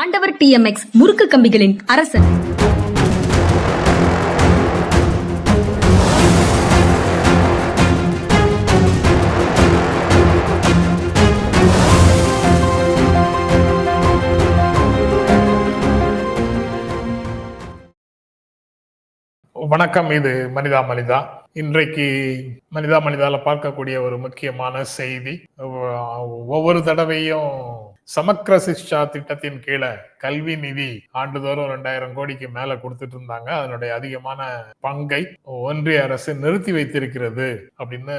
ஆண்டவர் டிஎம்எக்ஸ் முறுக்கு கம்பிகளின் அரசன். வணக்கம் இது மனிதா மனிதா. இன்றைக்கு மனிதா மனிதால பார்க்கக்கூடிய ஒரு முக்கியமான செய்தி. ஒவ்வொரு தடவையும் சமக்கர சிக்ஷா திட்டத்தின் கீழே கல்வி நிதி ஆண்டுதோறும் ரெண்டாயிரம் கோடிக்கு மேல கொடுத்துட்டு இருந்தாங்க. அதனுடைய அதிகமான பங்கை ஒன்றிய அரசு நிறுத்தி வைத்திருக்கிறது அப்படின்னு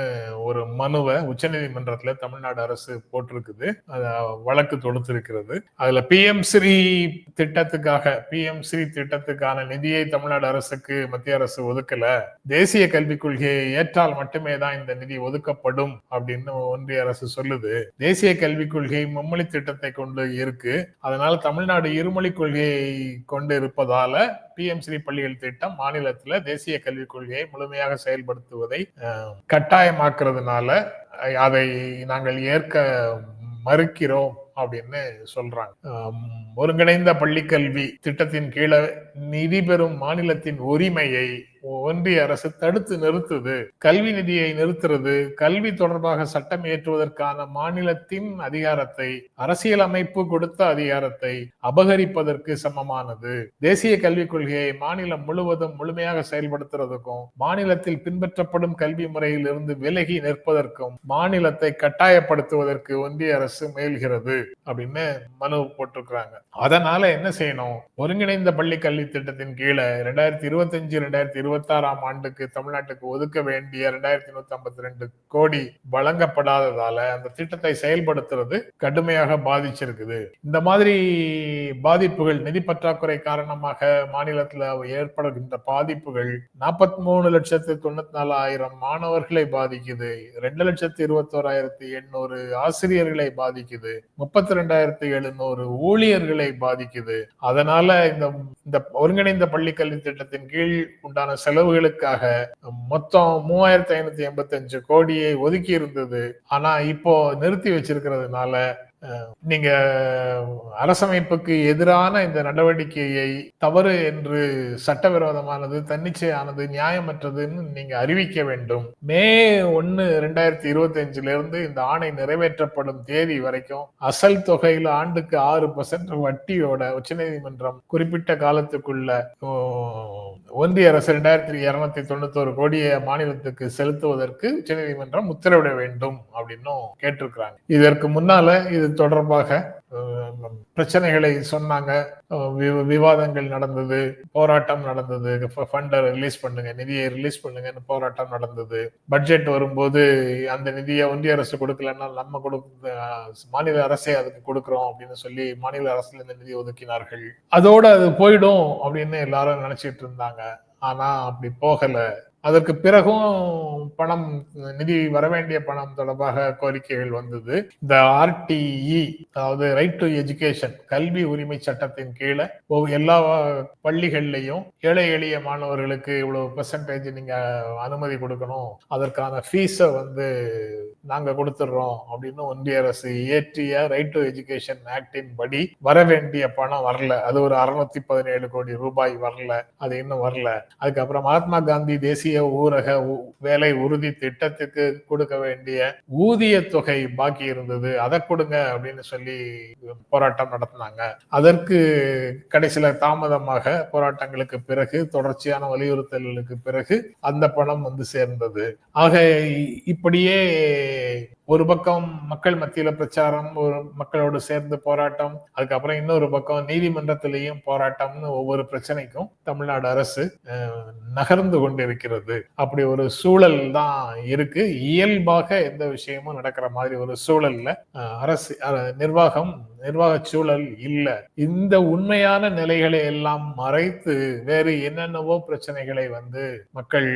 ஒரு மனுவை உச்சநீதிமன்றத்துல தமிழ்நாடு அரசு போட்டிருக்குது. வழக்கு தொடுத்திருக்கிறது. அதுல பிஎம் ஸ்ரீ திட்டத்துக்காக பிஎம் ஸ்ரீ திட்டத்துக்கான நிதியை தமிழ்நாடு அரசுக்கு மத்திய அரசு ஒதுக்கல. தேசிய கல்விக் கொள்கையை ஏற்றால் மட்டுமே தான் இந்த நிதி ஒதுக்கப்படும் அப்படின்னு ஒன்றிய அரசு சொல்லுது. தேசிய கல்விக் கொள்கை மும்மொழி திட்டத்தை கொண்டு இருக்கு. அதனால தமிழ்நாடு இருமொழி கொள்கையை கொண்டு இருப்பதால பிஎம்சி பள்ளிகள் திட்டம் மாநிலத்துல தேசிய கல்விக் கொள்கையை முழுமையாக செயல்படுத்துவதை கட்டாயமாக்குறதுனால அதை நாங்கள் ஏற்க மறுக்கிறோம் அப்படின்னு சொல்றாங்க. ஒருங்கிணைந்த பள்ளிக்கல்வி திட்டத்தின் கீழே நிதி பெறும் மாநிலத்தின் உரிமையை ஒன்றிய அரசு தடுத்து நிறுத்துது. கல்வி நிதியை நிறுத்துறது கல்வி தொடர்பாக சட்டம் இயற்றுவதற்கான மாநிலத்தின் அதிகாரத்தை அரசியல் அமைப்பு கொடுத்த அதிகாரத்தை அபகரிப்பதற்கு சமமானது. தேசிய கல்விக் கொள்கையை மாநிலம் முழுவதும் முழுமையாக செயல்படுத்துறதுக்கும் மாநிலத்தில் பின்பற்றப்படும் கல்வி முறையில் இருந்து விலகி நிற்பதற்கும் மாநிலத்தை கட்டாயப்படுத்துவதற்கு ஒன்றிய அரசு முயல்கிறது அப்படின்னு மனு போட்டிருக்கிறாங்க. அதனால என்ன செய்யணும்? ஒருங்கிணைந்த பள்ளி கல்வி திட்டத்தின் கீழே ரெண்டாயிரத்தி இருபத்தஞ்சு ரெண்டாயிரத்தி இருபத்தி ஆறாம் ஆண்டுக்கு தமிழ்நாட்டுக்கு ஒதுக்க வேண்டிய இரண்டாயிரத்தி நூத்தி ஐம்பத்தி ரெண்டு கோடி வழங்கப்படாததால அந்த திட்டத்தை செயல்படுத்துறது கடுமையாக பாதிச்சிருக்குது. இந்த மாதிரி பாதிப்புகள் நிதி பற்றாக்குறை காரணமாக மாநிலத்துல ஏற்படுகின்ற பாதிப்புகள் நாற்பத்தி மூணு லட்சத்து தொண்ணூத்தி நாலாயிரம் மாணவர்களை பாதிக்குது. ரெண்டு லட்சத்து இருபத்தோராயிரத்தி எண்ணூறு ஆசிரியர்களை பாதிக்குது. முப்பத்தி ரெண்டாயிரத்தி எழுநூறு ஊழியர்களை பாதிக்குது. அதனால இந்த இந்த ஒருங்கிணைந்த பள்ளி கல்வி திட்டத்தின் கீழ் உண்டான செலவுகளுக்காக மொத்தம் மூவாயிரத்தி ஐநூத்தி எண்பத்தி அஞ்சு கோடியை ஒதுக்கி இருந்தது. ஆனா இப்போ நிறுத்தி வச்சிருக்கிறதுனால நீங்க அரசமைப்புக்கு எதிரான இந்த நடவடிக்கையை தவறு என்று சட்டவிரோதமானது தன்னிச்சையானது நியாயமற்றதுன்னு நீங்க அறிவிக்க வேண்டும். மே ஒன்னு ரெண்டாயிரத்தி இருபத்தி அஞ்சுல இருந்து இந்த ஆணை நிறைவேற்றப்படும் தேதி வரைக்கும் அசல் தொகையில ஆண்டுக்கு ஆறு பர்சன்ட் வட்டியோட உச்சநீதிமன்றம் குறிப்பிட்ட காலத்துக்குள்ள ஒன்றிய அரசு ரெண்டாயிரத்தி இருநூத்தி தொண்ணூத்தோரு கோடியை மாநிலத்துக்கு செலுத்துவதற்கு உச்சநீதிமன்றம் உத்தரவிட வேண்டும் அப்படின்னும் கேட்டிருக்கிறாங்க. இதற்கு முன்னால இது தொடர்பாக பிரச்சனைகளை சொன்னாங்க. வி- விவாதங்கள் நடந்தது போராட்டம் நடந்தது. ஃபண்டை ரிலீஸ் பண்ணுங்க நிதியை ரிலீஸ் பண்ணுங்கன்னு போராட்டம் நடந்தது. பட்ஜெட் வரும்போது அந்த நிதியை ஒன்றிய அரசு கொடுக்கலன்னா நம்ம கொடுக்க மாநில அரசே அதுக்கு கொடுக்குறோம் அப்படின்னு சொல்லி மாநில அரசுல இந்த நிதி ஒதுக்கினார்கள். அதோட அது போயிடும் அப்படின்னு எல்லாரும் நினைச்சிட்டு இருந்தாங்க. ஆனா அப்படி போகல. அதற்கு பிறகும் பணம் நிதி வர வேண்டிய பணம் தொடர்பாக கோரிக்கைகள் வந்தது. இந்த ஆர்டிஇ அதாவது ரைட் டு எஜுகேஷன் கல்வி உரிமை சட்டத்தின் கீழே எல்லா பள்ளிகள்லையும் ஏழை எளிய மாணவர்களுக்கு இவ்வளவு பெர்சன்டேஜ் நீங்க அனுமதி கொடுக்கணும். அதற்கான ஃபீஸை வந்து நாங்க கொடுத்துடுறோம் அப்படின்னு ஒன்றிய அரசு இயற்றிய ரைட் டு எஜுகேஷன் ஆக்டின் படி வர வேண்டிய பணம் வரல. அது ஒரு அறுநூத்தி பதினேழு கோடி ரூபாய் வரல. அது இன்னும் வரல. அதுக்கப்புறம் மகாத்மா காந்தி தேசிய ஊரக உ- வேலை உறுதி திட்டத்துக்கு கொடுக்க வேண்டிய ஊதிய தொகை பாக்கி இருந்தது. அதை கொடுங்க அப்படின்னு சொல்லி போராட்டம் நடத்தினாங்க. அதற்கு கடைசியில தாமதமாக போராட்டங்களுக்கு பிறகு தொடர்ச்சியான வலியுறுத்தல்களுக்கு பிறகு அந்த பணம் வந்து சேர்ந்தது. ஆக இப்படியே ஒரு பக்கம் மக்கள் மத்தியில பிரச்சாரம் ஒரு மக்களோடு சேர்ந்து போராட்டம் அதுக்கப்புறம் இன்னொரு பக்கம் நீதிமன்றத்திலேயும் போராட்டம்னு ஒவ்வொரு பிரச்சனைக்கும் தமிழ்நாடு அரசு நகர்ந்து கொண்டிருக்கிறது. அப்படி ஒரு சூழல் தான் இருக்கு. இயல்பாக எந்த விஷயமும் நடக்கிற மாதிரி ஒரு சூழல்ல அரசு நிர்வாகம் நிர்வாக சூழல் இல்ல. இந்த உண்மையான நிலைகளை எல்லாம் மறைத்து வேறு என்னென்னவோ பிரச்சனைகளை வந்து மக்கள்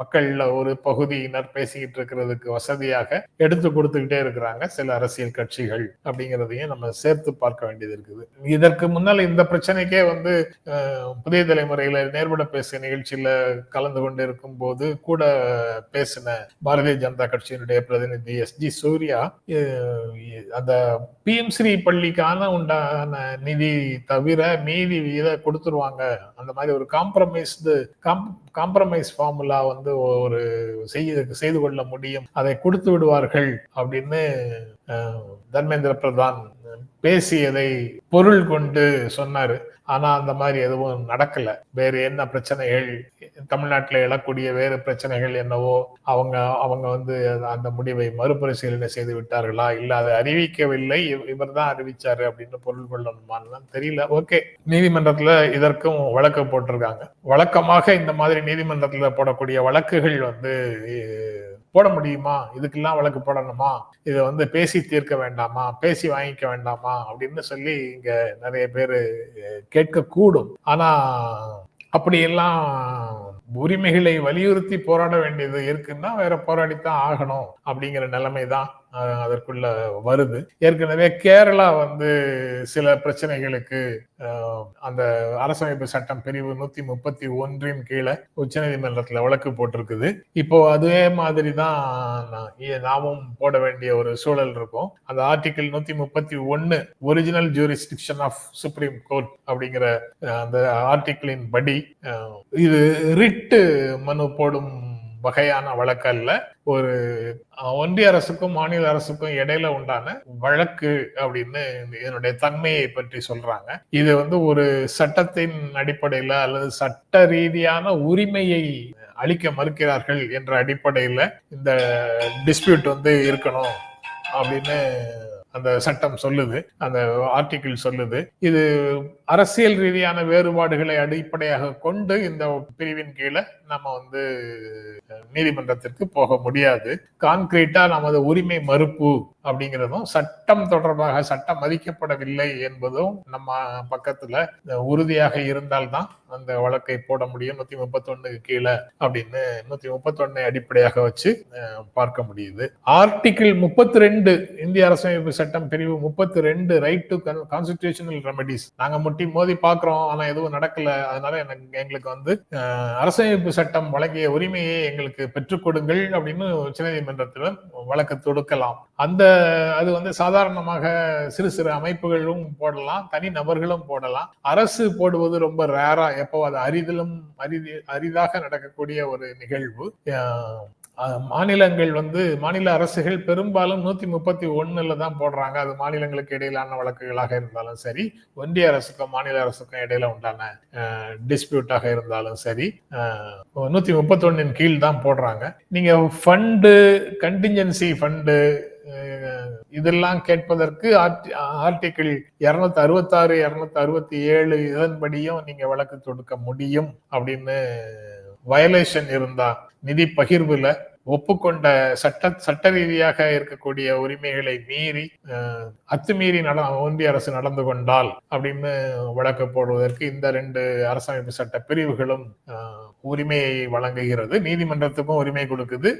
மக்கள்ல ஒரு பகுதியினர் பேசிக்கிட்டு இருக்கிறதுக்கு வசதியாக எடுத்து கொடுத்துக்கிட்டே இருக்கிறாங்க சில அரசியல் கட்சிகள் அப்படிங்கிறதையும் நம்ம சேர்த்து பார்க்க வேண்டியது இருக்குது. இதற்கு முன்னால் இந்த பிரச்சனைக்கே வந்து புதிய தலைமுறையில நேர்பட பேசிய நிகழ்ச்சியில கலந்து கொண்டு இருக்கும் போது கூட பேசின பாரதிய ஜனதா கட்சியினுடைய பிரதிநிதி எஸ் ஜி சூர்யா அந்த அந்த பிஎம் ஸ்ரீ பள்ளி பள்ளிக்கான உண்டான நிதி தவிர மீதி இதை கொடுத்துருவாங்க. அந்த மாதிரி ஒரு காம்ப்ரமைஸ்டு காம்ப்ரமைஸ் ஃபார்முலா வந்து ஒரு செய்ய செய்து கொள்ள முடியும். அதை கொடுத்து விடுவார்கள் அப்படின்னு தர்மேந்திர பிரதான் பேசியதை பொருள் கொண்டு சொன்னாரு. ஆனா அந்த மாதிரி எதுவும் நடக்கல. வேறு என்ன பிரச்சனைகள்? தமிழ்நாட்டில் எழக்கூடிய வேறு பிரச்சனைகள் என்னவோ அவங்க அவங்க வந்து அந்த முடிவை மறுபரிசீலனை செய்து விட்டார்களா? இல்ல அதை அறிவிக்கவில்லை. இவர் தான் அறிவிச்சாரு அப்படின்னு பொருள் கொள்ளணுமான்னு தெரியல. ஓகே. நீதிமன்றத்துல இதற்கும் வழக்கு போட்டிருக்காங்க. வழக்கமாக இந்த மாதிரி நீதிமன்றத்துல போடக்கூடிய வழக்குகள் வந்து போட முடியுமா? இதுக்கெல்லாம் வழக்கு போடணுமா? இதை வந்து பேசி தீர்க்க வேண்டாமா? பேசி வாங்கிக்க வேண்டாமா? அப்படின்னு சொல்லி இங்க நிறைய பேர் கேட்க கூடும் ஆனா அப்படியெல்லாம் உரிமைகளை வலியுறுத்தி போராட வேண்டியது இருக்குன்னா வேற போராடித்தான் ஆகணும் அப்படிங்கிற நிலைமை தான் அதற்குள்ள வருது. ஏற்கனவே கேரளா வந்து சில பிரச்சனைகளுக்கு அந்த அரசமைப்பு சட்டம் பிரிவு நூத்தி முப்பத்தி ஒன்றின் கீழே உச்சநீதிமன்றத்துல வழக்கு போட்டிருக்குது. இப்போ அதே மாதிரி தான் நாமும் போட வேண்டிய ஒரு சூழல் இருக்கும். அந்த ஆர்டிகிள் நூத்தி முப்பத்தி ஒன்னு original jurisdiction of supreme court அப்படிங்கிற அந்த ஆர்டிகிளின் படி இது ரிட்டு மனு போடும் வகையான வழக்கல்ல. ஒரு ஒன்றிய அரசுக்கும் மாநில அரசுக்கும் இடையில உண்டான வழக்கு அப்படின்னு இதனுடைய தன்மையை பற்றி சொல்றாங்க. இது வந்து ஒரு சட்டத்தின் அடிப்படையில அல்லது சட்ட ரீதியான உரிமையை அளிக்க மறுக்கிறார்கள் என்ற அடிப்படையில இந்த டிஸ்பியூட் வந்து இருக்கணும் அப்படின்னு அந்த சட்டம் சொல்லுது அந்த ஆர்டிகிள் சொல்லுது. இது அரசியல் ரீதியான வேறுபாடுகளை அடிப்படையாக கொண்டு இந்த பிரிவின் கீழே நம்ம வந்து நீதிமன்றத்திற்கு போக முடியாது. கான்கிரீட்டா நமது உரிமை மறுப்பு அப்படிங்கிறதும் சட்டம் தொடர்பாக சட்டம் மதிக்கப்படவில்லை என்பதும் நம்ம பக்கத்துல உறுதியாக இருந்தால்தான் அந்த வழக்கை போட முடியும். நூத்தி முப்பத்தொன்னுக்கு கீழே அப்படின்னு நூத்தி முப்பத்தொன்னு அடிப்படையாக வச்சு பார்க்க முடியுது. ஆர்டிகிள் முப்பத்தி ரெண்டு இந்திய அரசமைப்பு சட்டம் பிரிவு முப்பத்தி ரெண்டு ரைட் டு கான்ஸ்டிடியூஷனல் ரெமடிஸ் நாங்க முட்டி மோதி பாக்குறோம் ஆனா எதுவும் நடக்கல. அதனால எனக்கு எங்களுக்கு வந்து அரசமைப்பு சட்டம் வழங்கிய உரிமையை எங்களுக்கு பெற்றுக் கொடுங்கள் அப்படின்னு உச்சநீதிமன்றத்தில் வழக்கு தொடுக்கலாம். அந்த அது வந்து சாதாரணமாக சிறு சிறு அமைப்புகளும் போடலாம் தனி நபர்களும் போடலாம். அரசு போடுவது ரொம்ப ரேரா எப்போ அது அரிதிலும் அரிதி அரிதாக நடக்கக்கூடிய ஒரு நிகழ்வு. மாநிலங்கள் வந்து மாநில அரசுகள் பெரும்பாலும் நூத்தி முப்பத்தி ஒண்ணுல தான் போடுறாங்க. அது மாநிலங்களுக்கு இடையிலான வழக்குகளாக இருந்தாலும் சரி ஒன்றிய அரசுக்கும் மாநில அரசுக்கும் இடையில உண்டான டிஸ்பியூட்டாக இருந்தாலும் சரி நூத்தி முப்பத்தி ஒன்னின் கீழ் தான் போடுறாங்க. நீங்க ஃபண்டு கண்டிஞ்சன்சி ஃபண்டு இதெல்லாம் கேட்பதற்கு ஆர்டிகிள் இருநூத்தி அறுபத்தாறு இருநூத்தி அறுபத்தி ஏழு இதன்படியும் நீங்க வழக்கு தொடுக்க முடியும் அப்படின்னு வயலேஷன் இருந்தா நிதி பகிர்வுல ஒப்புக்கொண்ட சட்ட சட்ட ரீதியாக இருக்கக்கூடிய உரிமைகளை மீறி அத்துமீறி நட ஒன்றிய அரசு நடந்து கொண்டால் அப்படின்னு வழக்கு போடுவதற்கு இந்த ரெண்டு அரசமைப்பு சட்ட பிரிவுகளும் அஹ், உரிமையை வழங்குகிறது. நீதிமன்றத்துக்கும் உரிமை கொடுக்குது.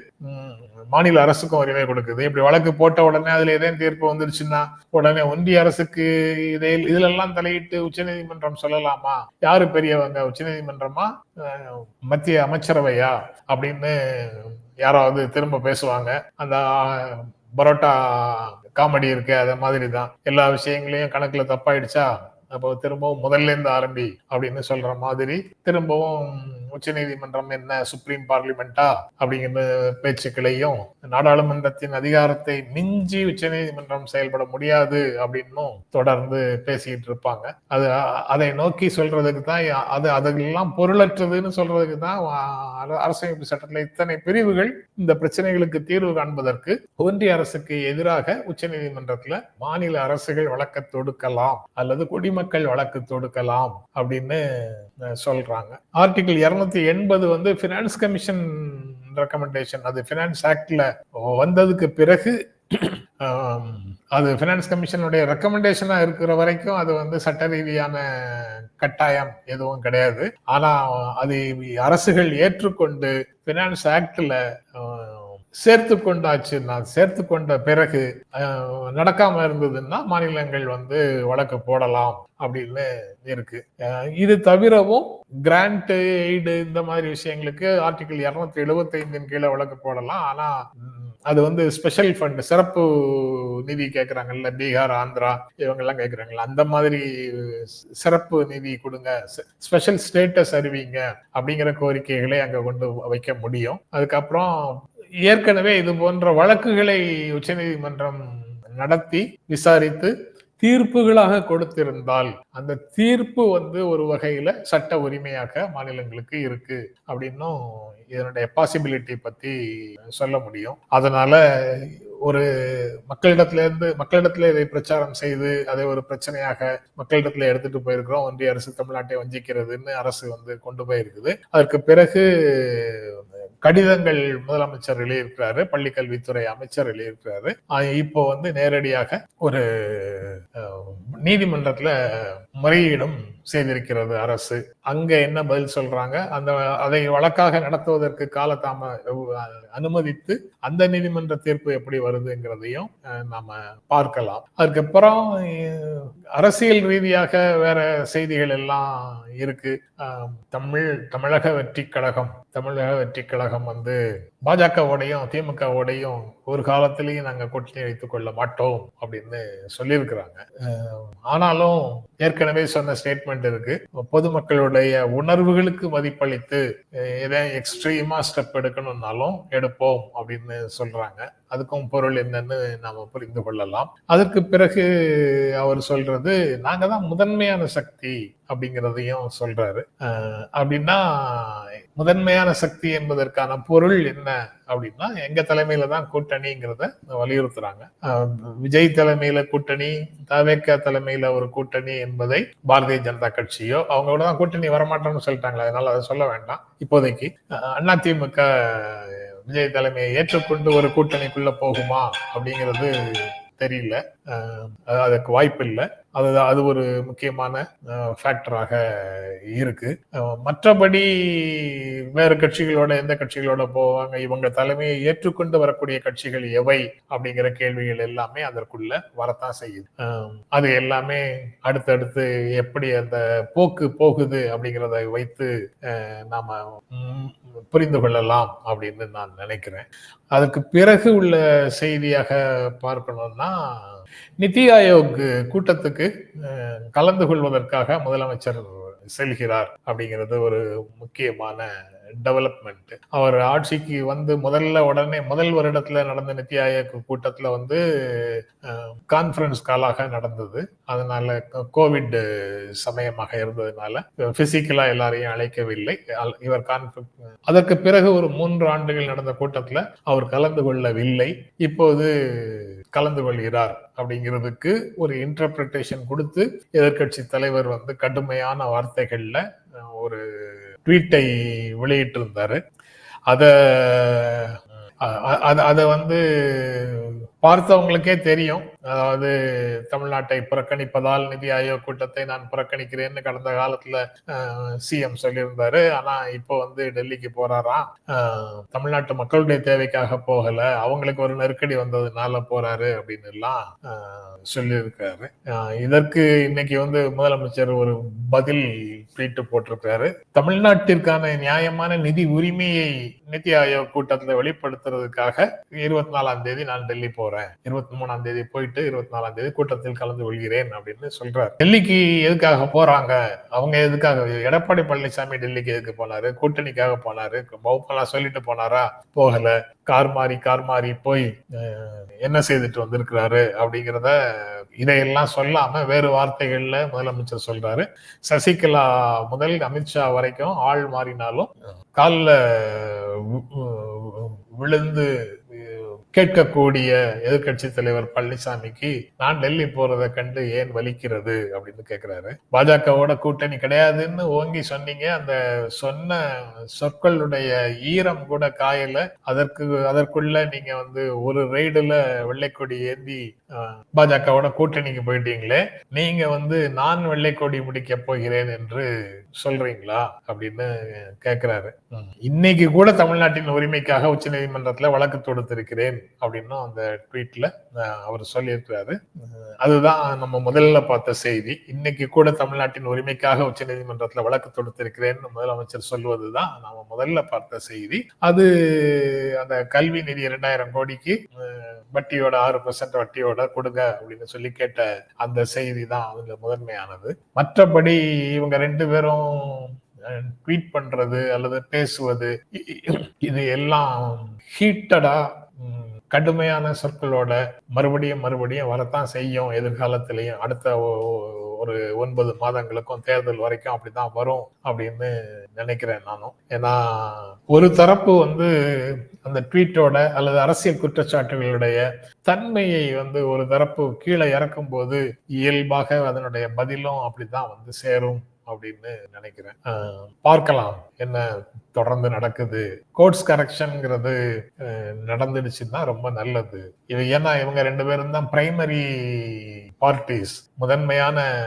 மாநில அரசுக்கும் உரிமை கொடுக்குது. இப்படி வழக்கு போட்ட உடனே அதுல ஏதேன் தீர்ப்பு வந்துருச்சுன்னா உடனே ஒன்றிய அரசுக்கு இதில் இதிலெல்லாம் தலையிட்டு உச்சநீதிமன்றம் சொல்லலாமா? யாரு பெரியவங்க? உச்சநீதிமன்றமா மத்திய அமைச்சரவையா? அப்படின்னு யாராவது திரும்ப பேசுவாங்க. அந்த பரோட்டா காமெடி இருக்கு அத மாதிரி தான் எல்லா விஷயங்களையும் கணக்குல தப்பாயிடுச்சா? அப்போ திரும்பவும் முதல்ல இருந்து ஆரம்பி அப்படின்னு சொல்ற மாதிரி திரும்பவும் உச்சநீதிமன்றம் என்ன சுப்ரீம் பார்லிமெண்டா அப்படிங்கிற பேச்சுக்களையும் நாடாளுமன்றத்தின் அதிகாரத்தை மிஞ்சி உச்ச நீதிமன்றம் செயல்பட முடியாது அப்படின்னும் தொடர்ந்து பேசிக்கிட்டு இருப்பாங்க. அது அதை நோக்கி சொல்றதுக்கு தான் அது அதெல்லாம் பொருளற்றதுன்னு சொல்றதுக்கு தான் அரசமைப்பு சட்டத்தில் இத்தனை பிரிவுகள் இந்த பிரச்சனைகளுக்கு தீர்வு காண்பதற்கு ஒன்றிய அரசுக்கு எதிராக உச்சநீதிமன்றத்துல மாநில அரசுகள் வழக்கு தொடுக்கலாம் அல்லது குடிமக்கள் வழக்கு தொடுக்கலாம் அப்படின்னு சொல்றாங்க. ஆர்டிகிள் இருநூத்தி எண்பது வந்து பினான்ஸ் கமிஷன் ரெக்கமெண்டேஷன் அது பினான்ஸ் ஆக்ட்ல வந்ததுக்கு பிறகு அது பினான்ஸ் கமிஷனுடைய ரெக்கமெண்டேஷனா இருக்கிற வரைக்கும் அது வந்து சட்ட ரீதியான கட்டாயம் எதுவும் கிடையாது. ஆனா அது அரசுகள் ஏற்றுக்கொண்டு பினான்ஸ் ஆக்ட்ல சேர்த்து கொண்டாச்சுன்னா சேர்த்து கொண்ட பிறகு நடக்காம இருந்ததுன்னா மாநிலங்கள் வந்து வழக்கு போடலாம் அப்படின்னு இருக்கு. இது தவிரவும் கிராண்ட் எய்டு இந்த மாதிரி விஷயங்களுக்கு ஆர்டிகிள் இருநூத்தி எழுபத்தைந்தின் கீழே வழக்கு போடலாம். ஆனா அது வந்து ஸ்பெஷல் ஃபண்ட் சிறப்பு நிதி கேட்குறாங்கல்ல பீகார் ஆந்திரா இவங்கெல்லாம் கேட்குறாங்கல்ல அந்த மாதிரி சிறப்பு நிதி கொடுங்க ஸ்பெஷல் ஸ்டேட்டஸ் அறிவிங்க அப்படிங்கிற கோரிக்கைகளை அங்கே கொண்டு வைக்க முடியும். அதுக்கப்புறம் ஏற்கனவே இது போன்ற வழக்குகளை உச்சநீதிமன்றம் நடத்தி விசாரித்து தீர்ப்புகளாக கொடுத்திருந்தால் அந்த தீர்ப்பு வந்து ஒரு வகையில சட்ட உரிமையாக மாநிலங்களுக்கு இருக்கு அப்படின்னும் இதனுடைய பாசிபிலிட்டி பத்தி சொல்ல முடியும். அதனால ஒரு மக்களிடத்துல இருந்து மக்களிடத்துல இதை பிரச்சாரம் செய்து அதை ஒரு பிரச்சனையாக மக்களிடத்துல எடுத்துட்டு போயிருக்கிறோம். ஒன்றிய அரசு தமிழ்நாட்டை வஞ்சிக்கிறதுன்னு அரசு வந்து கொண்டு போயிருக்குது. அதற்கு பிறகு கடிதங்கள் முதலமைச்சர் எழுதியிருக்கிறாரு பள்ளி கல்வித்துறை அமைச்சர் எழுதியிருக்கிறாரு. இப்போ வந்து நேரடியாக ஒரு நீதிமன்றத்துல முறையீடும் செய்திருக்கிறது அரசு. அங்க என்ன பதில் சொல்றாங்க? அந்த அதை வழக்காக நடத்துவதற்கு காலதாம அனுமதித்து அந்த நீதிமன்ற தீர்ப்பு எப்படி வருதுங்கிறதையும் நாம பார்க்கலாம். அதுக்கப்புறம் அரசியல் ரீதியாக வேற செய்திகள் எல்லாம் இருக்கு. தமிழ் தமிழக வெற்றி கழகம் தமிழக வெற்றி கழகம் வந்து பாஜகவோடையும் திமுகவோடையும் ஒரு காலத்திலையும் நாங்கள் கூட்டணி வைத்துக் கொள்ள மாட்டோம் அப்படின்னு சொல்லியிருக்கிறாங்க. ஆனாலும் ஏற்கனவே சொன்ன ஸ்டேட்மெண்ட் இருக்கு. பொதுமக்களுடைய உணர்வுகளுக்கு மதிப்பளித்து அஹ், எக்ஸ்ட்ரீமா ஸ்டெப் எடுக்கணும்னாலும் எடுப்போம் அப்படின்னு சொல்றாங்க. அதுக்கும் பொருள் என்னன்னு நாம புரிந்து கொள்ளலாம். அதற்கு பிறகு அவர் சொல்றது நாங்க தான் முதன்மையான சக்தி அப்படிங்கிறதையும் சொல்றாரு. அப்படின்னா முதன்மையான சக்தி என்பதற்கான பொருள் என்ன அப்படின்னா எங்க தலைமையில தான் கூட்டணிங்கிறத வலியுறுத்துறாங்க. விஜய் தலைமையில கூட்டணி தவேக்க தலைமையில ஒரு கூட்டணி என்பதை பாரதிய ஜனதா கட்சியோ அவங்களோட தான் கூட்டணி வரமாட்டோம்னு சொல்லிட்டாங்களே அதனால அதை சொல்ல வேண்டாம். இப்போதைக்கு அண்ணா அதிமுக விஜய் தலைமையை ஏற்றுக்கொண்டு ஒரு கூட்டணிக்குள்ள போகுமா அப்படிங்கிறது தெரியல. அதுக்கு வாய்ப்பு இல்லை அது அது ஒரு முக்கியமான ஃபேக்டராக இருக்கு. மற்றபடி வேறு கட்சிகளோட எந்த கட்சிகளோட போவாங்க இவங்க தலைமையை ஏற்றுக்கொண்டு வரக்கூடிய கட்சிகள் எவை அப்படிங்கிற கேள்விகள் எல்லாமே அதற்குள்ள வரத்தான் செய்யுது. அது எல்லாமே அடுத்தடுத்து எப்படி அந்த போக்கு போகுது அப்படிங்கிறத வைத்து நாம புரிந்து கொள்ளலாம் அப்படின்னு நான் நினைக்கிறேன். அதுக்கு பிறகு உள்ள செய்தியாக பார்க்கணும்னா நிதி ஆயோக் கூட்டத்துக்கு அஹ், கலந்து கொள்வதற்காக முதலமைச்சர் செல்கிறார் அப்படிங்கிறது ஒரு முக்கியமான டெவலப்மெண்ட் அவர் ஆட்சிக்கு வந்து முதல்ல உடனே முதல் வருடத்துல நடந்த நிதி ஆயோக் கூட்டத்துல வந்து கான்ஃபரன்ஸ் காலாக நடந்தது. அதனால கோவிட் சமயமாக இருந்ததுனால பிசிக்கலா எல்லாரையும் அழைக்கவில்லை. இவர் அதற்கு பிறகு ஒரு மூன்று ஆண்டுகள் நடந்த கூட்டத்துல அவர் கலந்து கொள்ளவில்லை. இப்போது கலந்து கொள்கிறார் அப்படிங்கிறதுக்கு ஒரு இன்டர்பிரிட்டேஷன் கொடுத்து எதிர்க்கட்சி தலைவர் வந்து கடுமையான வார்த்தைகள்ல ஒரு ட்வீட்டை வெளியிட்டிருந்தாரு. அதை அதை அதை வந்து பார்த்தவங்களுக்கே தெரியும். அதாவது தமிழ்நாட்டை புறக்கணிப்பதால் நிதி ஆயோக் கூட்டத்தை நான் புறக்கணிக்கிறேன்னு கடந்த காலத்துல சிஎம் சொல்லியிருந்தாரு. ஆனா இப்போ வந்து டெல்லிக்கு போறாராம் தமிழ்நாட்டு மக்களுடைய தேவைக்காக போகல. அவங்களுக்கு ஒரு நெருக்கடி வந்ததுனால போறாரு அப்படின்னு எல்லாம் சொல்லியிருக்காரு. இதற்கு இன்னைக்கு வந்து முதலமைச்சர் ஒரு பதில் ட்வீட் போட்டிருக்காரு. தமிழ்நாட்டிற்கான நியாயமான நிதி உரிமையை நிதி ஆயோக் கூட்டத்தில் வெளிப்படுத்துறதுக்காக இருபத்தி நாலாம் தேதி நான் டெல்லி போறேன். இருபத்தி மூணாம் தேதி போயிட்டு இருபத்தி நாலாம் தேதி கூட்டத்தில் கலந்து கொள்கிறேன் அப்படின்னு சொல்றாரு டெல்லிக்கு எதுக்காக போறாங்க அவங்க எதுக்காக எடப்பாடி பழனிசாமி டெல்லிக்கு எதுக்கு போனாரு கூட்டணிக்காக போனாரு பௌப்பலா சொல்லிட்டு போனாரா போகல கார் மாறி கார் மாறி போய் என்ன செய்துட்டு வந்திருக்கிறாரு அப்படிங்கிறத இதையெல்லாம் சொல்லாம வேறு வார்த்தைகள்ல முதலமைச்சர் சொல்றாரு சசிகலா முதல் அமித்ஷா வரைக்கும் ஆள் மாறினாலும் காலில் விழுந்து கேட்கக்கூடிய எதிர்க்கட்சி தலைவர் பழனிசாமிக்கு நான் டெல்லி போறதை கண்டு ஏன் வலிக்கிறது? அப்படின்னு கேக்குறாரு. பாஜகவோட கூட்டணி கிடையாதுன்னு ஓங்கி சொன்னீங்க. அந்த சொன்ன சொற்களுடைய ஈரம் கூட காயல. அதற்கு அதற்குள்ள நீங்க வந்து ஒரு ரெய்டுல வெள்ளைக்கொடி ஏந்தி பாஜகவோட கூட்டணிக்கு போயிட்டீங்களே. நீங்க வந்து நான் வெள்ளைக்கொடி முடிக்க போகிறேன் என்று சொல்றீங்களா? அப்படின்னு கேக்குறாரு. இன்னைக்கு கூட தமிழ்நாட்டின் உரிமைக்காக உச்சநீதிமன்றத்துல வழக்கு தொடுத்திருக்கிறேன். அப்படின்னும் அந்த ட்வீட்ல அவர் சொல்லியிருக்கிறாரு. அதுதான் நம்ம முதல்ல பார்த்த செய்தி. இன்னைக்கு கூட தமிழ்நாட்டின் உரிமைக்காக உச்சநீதிமன்றத்துல வழக்கு தொடுத்திருக்கிறேன் முதலமைச்சர் சொல்வதுதான் நாம முதல்ல பார்த்த செய்தி. அது அந்த கல்வி நிதி இரண்டாயிரம் கோடிக்கு வட்டியோட ஆறு பர்சன்ட் வட்டியோட கொடுங்க அப்படின்னு சொல்லி கேட்ட அந்த செய்தி தான் அதுல முதன்மையானது. மற்றபடி இவங்க ரெண்டு பேரும் ட்வீட் பண்றது அல்லது பேசுவது இது எல்லாம் ஹீட்டடா கடுமையான சொற்களோட மறுபடியும் மறுபடியும் வரத்தான் செய்யும் எதிர்காலத்திலையும். அடுத்த ஒரு ஒன்பது மாதங்களுக்கும் தேர்தல் வரைக்கும் அப்படிதான் வரும் அப்படின்னு நினைக்கிறேன் நானும். ஏன்னா ஒரு தரப்பு வந்து அந்த ட்வீட்டோட அல்லது அரசியல் குற்றச்சாட்டுகளுடைய தன்மையை வந்து ஒரு தரப்பு கீழே இறக்கும் போது இயல்பாக அதனுடைய பதிலும் அப்படிதான் வந்து சேரும். அப்படின்னு நினைக்கிறேன். பார்க்கலாம் என்ன தொடர்ந்து நடக்குது. கோர்ட்ஸ் கரெக்ஷன்ங்கிறது நடந்துடுச்சுன்னா ரொம்ப நல்லது. இது ஏன்னா இவங்க ரெண்டு பேரும் தான் பிரைமரி பார்ட்டிஸ் முதன்மையான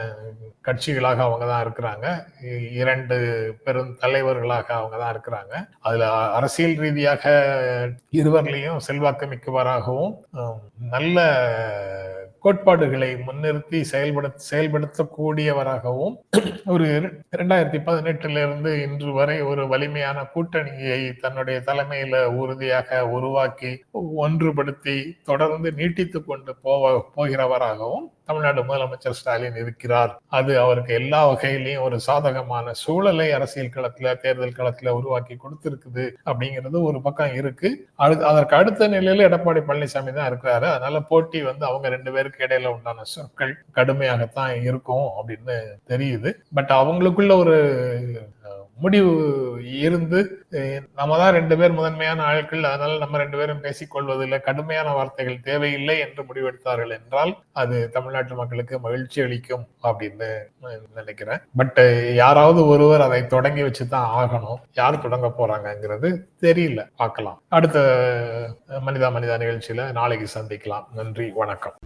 கட்சிகளாக அவங்க தான் இருக்கிறாங்க. இ- இரண்டு பெரும் தலைவர்களாக அவங்க தான் இருக்கிறாங்க. அதுல அரசியல் ரீதியாக இருவர்லையும் செல்வாக்கு மிக்கவராகவும் நல்ல கோட்பாடுகளை முன்னிறுத்தி செயல்பட செயல்படுத்தக்கூடியவராகவும் ஒரு இரண்டாயிரத்தி பதினெட்டிலிருந்து இன்று வரை ஒரு வலிமையான கூட்டணியை தன்னுடைய தலைமையில உறுதியாக உருவாக்கி ஒன்றுபடுத்தி தொடர்ந்து நீட்டித்து கொண்டு போவ போகிறவராகவும் தமிழ்நாடு முதலமைச்சர் ஸ்டாலின் இருக்கிறார். அது அவருக்கு எல்லா வகையிலையும் ஒரு சாதகமான சூழலை அரசியல் களத்துல தேர்தல் களத்துல உருவாக்கி கொடுத்திருக்குது அப்படிங்கிறது ஒரு பக்கம் இருக்கு. அடுத்து அதற்கு அடுத்த நிலையில எடப்பாடி பழனிசாமி தான் இருக்கிறாரு. அதனால போட்டி வந்து அவங்க ரெண்டு பேருக்கு இடையில உண்டான சொற்கள் கடுமையாகத்தான் இருக்கும் அப்படின்னு தெரியுது. பட் அவங்களுக்குள்ள ஒரு முடிவு இருந்து நம்ம தான் ரெண்டு பேர் முதன்மையான ஆட்கள் அதனால நம்ம ரெண்டு பேரும் பேசிக்கொள்வதில் கடுமையான வார்த்தைகள் தேவையில்லை என்று முடிவெடுத்தார்கள் என்றால் அது தமிழ்நாட்டு மக்களுக்கு மகிழ்ச்சி அளிக்கும் அப்படின்னு நினைக்கிறேன். பட் யாராவது ஒருவர் அதை தொடங்கி வச்சு தான் ஆகணும். யார் தொடங்க போறாங்கங்கிறது தெரியல. பார்க்கலாம். அடுத்த மனிதா மனிதா நிகழ்ச்சியில நாளைக்கு சந்திக்கலாம். நன்றி வணக்கம்.